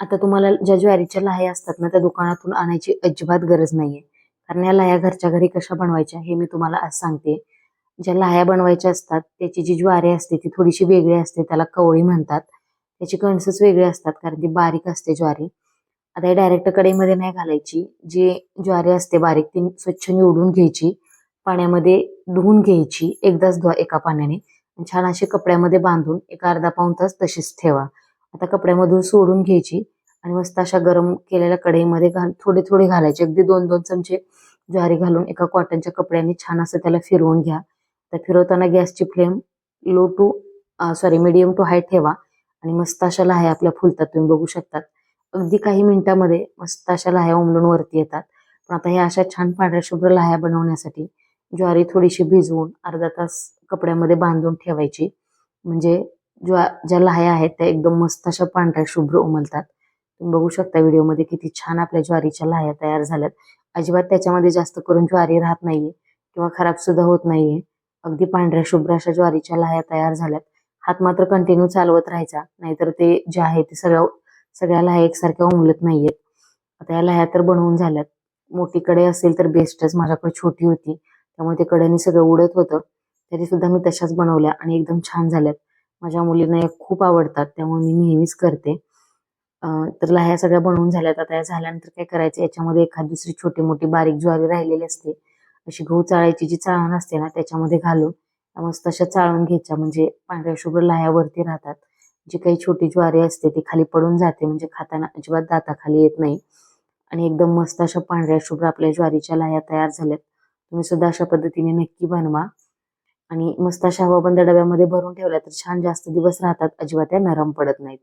आता तुम्हाला ज्या ज्वारीच्या लाह्या असतात ना त्या दुकानातून आणायची अजिबात गरज नाहीये. कारण या लाह्या घरच्या घरी कशा बनवायच्या हे मी तुम्हाला आज सांगते. ज्या लाह्या बनवायच्या असतात त्याची जी ज्वारी असते ती थोडीशी वेगळी असते त्याला कवळी म्हणतात. त्याची कणसच वेगळी असतात कारण ती बारीक असते ज्वारी. आता हे डायरेक्ट कडेमध्ये नाही घालायची. जी ज्वारी असते बारीक ती स्वच्छ निवडून घ्यायची. पाण्यामध्ये धुवून घ्यायची. एकदाच धुवा एका पाण्याने. छान अशी कपड्यामध्ये बांधून एक अर्धा पाऊण तास तशीच ठेवा. आता कपड्यामधून सोडून घ्यायची आणि मस्त अशा गरम केलेल्या कढईमध्ये घाल थोडे थोडे घालायचे. अगदी दोन दोन चमचे ज्वारी घालून एका कॉटनच्या कपड्याने छान असं त्याला फिरवून घ्या. तर फिरवताना गॅसची flame low to sorry medium to high ठेवा आणि मस्त अशा लाह्या आपल्या फुलतात तुम्ही बघू शकतात. अगदी काही मिनिटामध्ये मस्त अशा लाह्या उमलून वरती येतात. पण आता ह्या अशा छान पांढऱ्या शुभ्र लाह्या बनवण्यासाठी ज्वारी थोडीशी भिजवून अर्धा तास कपड्यामध्ये बांधून ठेवायची. म्हणजे ज्या ज्या लाह्या आहेत त्या एकदम मस्त अशा पांढऱ्या शुभ्र उमलतात. तुम्ही बघू शकता व्हिडिओमध्ये किती छान आपल्या ज्वारीच्या लाह्या तयार झाल्यात. अजिबात त्याच्यामध्ये जास्त करून ज्वारी राहत नाहीये किंवा खराब सुद्धा होत नाहीये. अगदी पांढऱ्या शुभ्र अशा ज्वारीच्या लाह्या तयार झाल्यात. हात मात्र कंटिन्यू चालवत राहायचा. नाहीतर ते जे आहे ते सगळ्या सगळ्या लाह्या एकसारख्या उमलत नाहीयेत. आता या लाह्या तर बनवून झाल्यात. मोठी कडे असेल तर बेस्टच. माझ्याकडे छोटी होती. त्यामुळे ते कडेने सगळं उडत होतं. तरी सुद्धा मी तशाच बनवल्या आणि एकदम छान झाल्यात. माझ्या मुलींना या खूप आवडतात त्यामुळे मी नेहमीच करते. तर लाह्या सगळ्या बनवून झाल्यात. आता या झाल्यानंतर काय करायचं? याच्यामध्ये एखाद दुसरी छोटी मोठी बारीक ज्वारी राहिलेली असते. अशी गहू चाळायची जी चाळण असते ना त्याच्यामध्ये घालून मस्त अशा चाळून घ्यायच्या. म्हणजे पांढऱ्या शुभ्र लाह्यावरती राहतात. जी काही छोटी ज्वारी असते ती खाली पडून जाते. म्हणजे खाताना अजिबात दाताखाली येत नाही. आणि एकदम मस्त अशा पांढऱ्या शुभ्र आपल्या ज्वारीच्या लाह्या तयार झाल्यात. तुम्ही सुद्धा अशा पद्धतीने नक्की बनवा. आणि मस्त अशा हवाबंद डब्यामध्ये भरून ठेवल्या तर छान जास्त दिवस राहतात अजिबात त्या नरम पडत नाहीत.